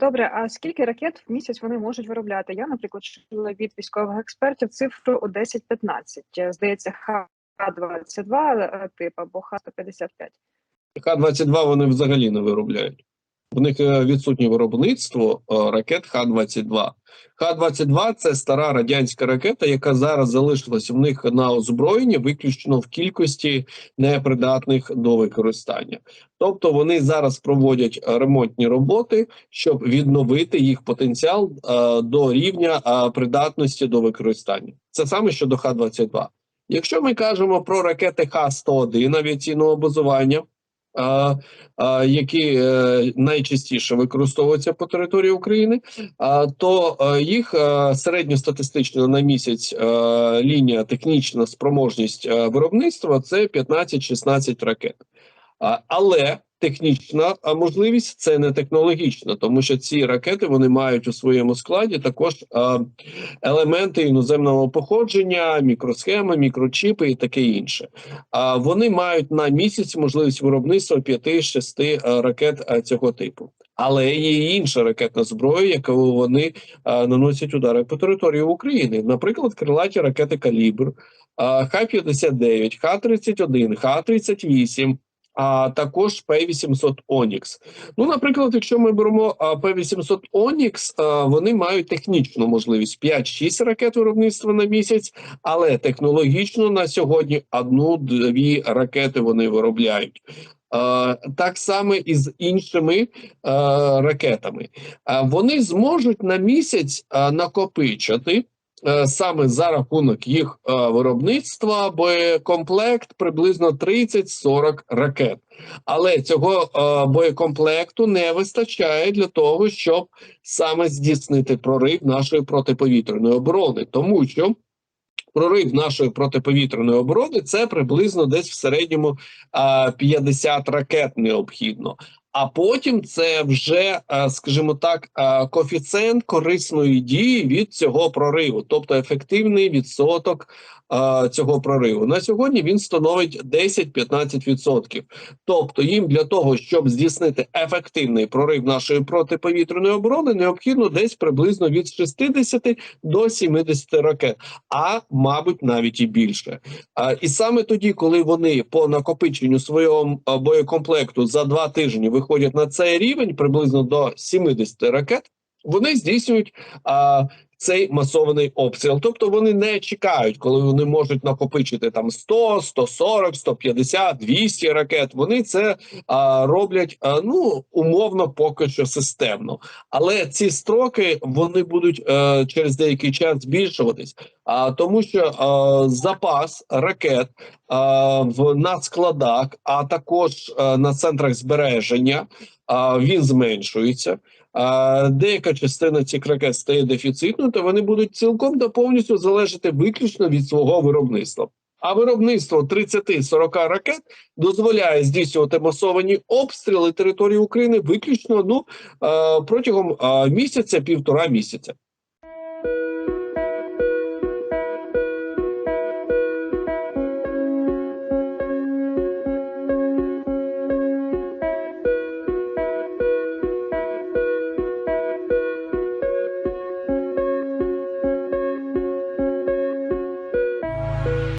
добре, а скільки ракет в місяць вони можуть виробляти? Я, наприклад, чула від військових експертів цифру у 10-15. Е, Здається, Х-22 е, тип або Х-155. Х-22 вони взагалі не виробляють. В них е, відсутнє виробництво е, ракет Х-22. Х-22 – це стара радянська ракета, яка зараз залишилась в них на озброєнні виключно в кількості непридатних до використання. Тобто вони зараз проводять ремонтні роботи, щоб відновити їх потенціал е, до рівня придатності до використання. Це саме щодо Х-22. Якщо ми кажемо про ракети Х-101 авіаційного базування, а, а, які е, найчастіше використовуються по території України, а, то е, їх е, середньостатистично на місяць лінія технічна спроможність виробництва це 15-16 ракет. Але технічна а, можливість це не технологічна, тому що ці ракети вони мають у своєму складі також а, елементи іноземного походження, мікросхеми, мікрочіпи і таке інше. А вони мають на місяць можливість виробництва 5-6 ракет цього типу. Але є інша ракетна зброя, яку вони а, наносять удари по території України. Наприклад, крилаті ракети Калібр, а, Х-59, Х-31, Х-38, а також П-800 Онікс. Ну, наприклад, якщо ми беремо а, П-800 Онікс, вони мають технічну можливість 5-6 ракет виробництва на місяць, але технологічно на сьогодні одну-дві ракети вони виробляють. Так само і з іншими ракетами. Вони зможуть на місяць накопичити саме за рахунок їх е, виробництва боєкомплект приблизно 30-40 ракет. Але цього е, боєкомплекту не вистачає для того, щоб саме здійснити прорив нашої протиповітряної оборони, тому що прорив нашої протиповітряної оборони це приблизно десь в середньому а, 50 ракет необхідно. А потім це вже, скажімо так, а, коефіцієнт корисної дії від цього прориву, тобто ефективний відсоток цього прориву. На сьогодні він становить 10-15%. Тобто, їм для того, щоб здійснити ефективний прорив нашої протиповітряної оборони, необхідно десь приблизно від 60 до 70 ракет, а мабуть навіть і більше. І саме тоді, коли вони по накопиченню свого боєкомплекту за два тижні виходять на цей рівень, приблизно до 70 ракет, вони здійснюють а, цей масований обстріл. Тобто вони не чекають, коли вони можуть накопичити там 100, 140, 150, 200 ракет. Вони це а, роблять а, ну умовно поки що системно. Але ці строки вони будуть е, через деякий час збільшуватись, а тому, що е, запас ракет е, в на складах, а також е, на центрах збереження, е, він зменшується. А деяка частина цих ракет стає дефіцитною, то вони будуть цілком та повністю залежати виключно від свого виробництва. А виробництво 30-40 ракет дозволяє здійснювати масовані обстріли території України виключно ну протягом е, місяця, півтора місяця.